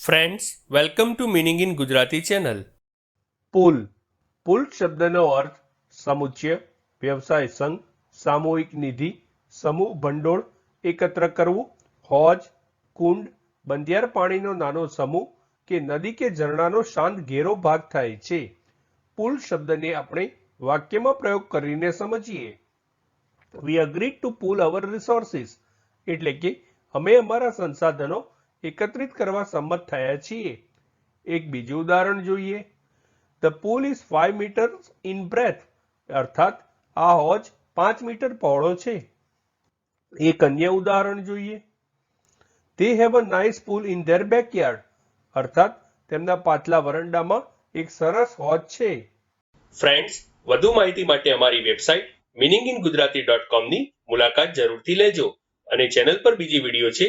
Friends welcome to meaning in Gujarati channel pool pool શબ્દનો અર્થ સમુચ્ય વ્યવસાય સંઘ સામૂહિક નિધિ સમૂહ ભંડોળ એકત્ર કરવું હોજ કુંડ બંધિયાર પાણીનો નાનો સમૂહ કે નદી કે ઝરણાનો શાંત ઘેરો ભાગ થાય છે પુલ શબ્દને આપણે વાક્યમાં પ્રયોગ કરીને સમજીએ we agree to pool our resources એટલે કે અમે અમારા સંસાધનો એકત્રિત કરવા સંમત થયા છીએ. એક બીજું ઉદાહરણ જોઈએ. The pool is five metre in breadth અર્થાત, આ હોજ પાંચ મીટર પહોળો છે. એક અન્ય ઉદાહરણ જોઈએ. They have a nice pool in their backyard અર્થાત, તેમના પાછલા વરંડામાં એક સરસ હોજ છે. ફ્રેન્ડ્સ વધુ માહિતી માટે અમારી website meaning in Gujarati dot કોમની મુલાકાત જરૂરથી લેજો અને ચેનલ પર બીજી વીડિયો છે